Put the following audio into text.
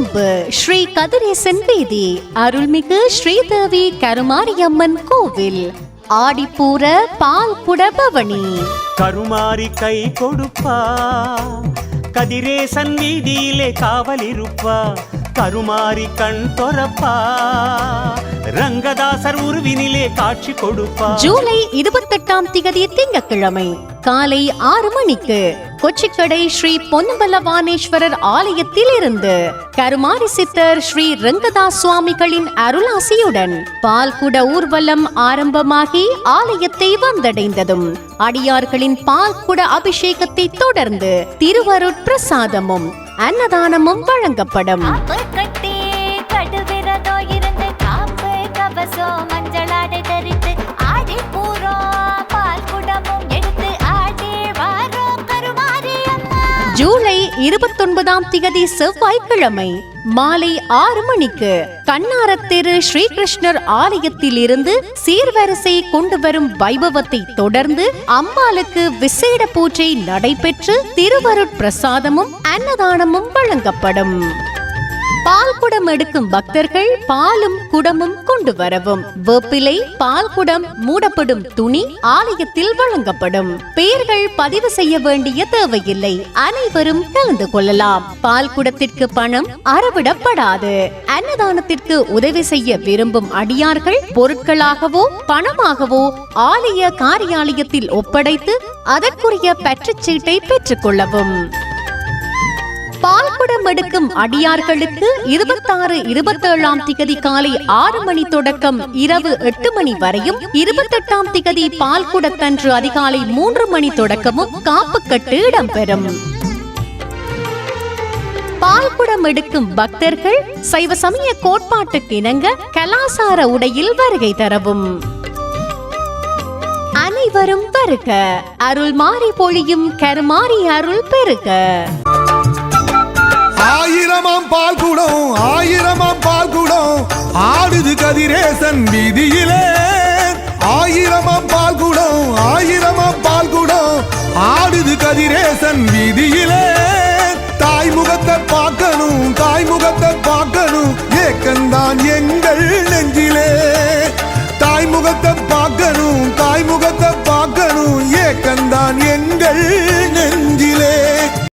கொழும்பு ஸ்ரீ கதிரேசன் வீதி அருள்மிகு ஸ்ரீதேவி கருமாரியம்மன் கோவில் ஆடிப்பூர பால் குட பவனி. கருமாறி கை கொடுப்பா கதிரேசன் வீதியிலே காவலிருப்பா கருமாறி கண் தொரப்பா ரங்கதாசர் உருவினிலே காட்சி கொடுப்பா. ஜூலை இருபத்தெட்டாம் திகதி திங்கட்கிழமை காலை ஆறு மணிக்கு கொச்சிக்கடை ஸ்ரீ பொன்னம்பலவானேஸ்வரர் ஆலயத்தில் இருந்து கருமாரி சித்தர் ஸ்ரீ ரங்கதாஸ் சுவாமிகளின் அருளாசியுடன் பால்குட ஊர்வலம் ஆரம்பமாகி ஆலயத்தை வந்தடைந்ததும் அடியார்களின் பால்குட அபிஷேகத்தை தொடர்ந்து திருவருட்பிரசாதமும் அன்னதானமும் வழங்கப்படும். இருபத்தொன்பதாம் திகதி செவ்வாய்க்கிழமை மாலை ஆறு மணிக்கு கண்ணாரத்தெரு ஸ்ரீகிருஷ்ணர் ஆலயத்தில் இருந்து சீர்வரிசை கொண்டு வரும் வைபவத்தை தொடர்ந்து அம்பாளுக்கு விசேட பூஜை நடைபெற்று திருவருட்பிரசாதமும் அன்னதானமும் வழங்கப்படும். பால் குடம் எடுக்கும் பக்தர்கள் பாலும் குடமும் கொண்டு வரவும். வேப்பிலை பால் குடம் மூடப்படும் துணி ஆலயத்தில் வழங்கப்படும். பெயர்கள் பதிவு செய்ய வேண்டிய தேவையில்லை. அனைவரும் கலந்து கொள்ளலாம். பால் குடத்திற்கு பணம் அறவிடப்படாது. அன்னதானத்திற்கு உதவி செய்ய விரும்பும் அடியார்கள் பொருட்களாகவோ பணமாகவோ ஆலய காரியாலயத்தில் ஒப்படைத்து அதற்குரிய பற்றுச் சீட்டை பெற்றுக் கொள்ளவும் எடுக்கும் அடியார்களுக்கு இருபத்தாறு இருபத்தேழாம் திகதி காலை ஆறு மணி தொடக்கம் இரவு எட்டு மணி வரையும் இருபத்தெட்டாம் திகதி பால்குடத்தன்று அதிகாலை மூன்று மணி தொடக்கமும் காப்புக்கட்டு இடம்பெறும். பால்குடம் எடுக்கும் பக்தர்கள் சைவ சமய கோட்பாட்டுக்கு இணங்க கலாசார உடையில் வருகை தரவும். அனைவரும் பெருக்க அருள் மாறி பொழியும் கருமாறி அருள் பெருக்க ஆயிரமாம் பால் குடம் ஆயிரமாம் பால் குடம். ஆடுது கதிரேசன் வீதியிலே. ஆயிரமாம் பால் குடம் ஆயிரமாம் பால் குடம். ஆடுது கதிரேசன் வீதியிலே. தாய்முகத்தை பார்க்கணும் தாய்முகத்தை பார்க்கணும். ஏக்கந்தான் எங்கள் நெஞ்சிலே. தாய்முகத்தை பார்க்கணும் தாய்முகத்தை பார்க்கணும். ஏக்கந்தான் எங்கள்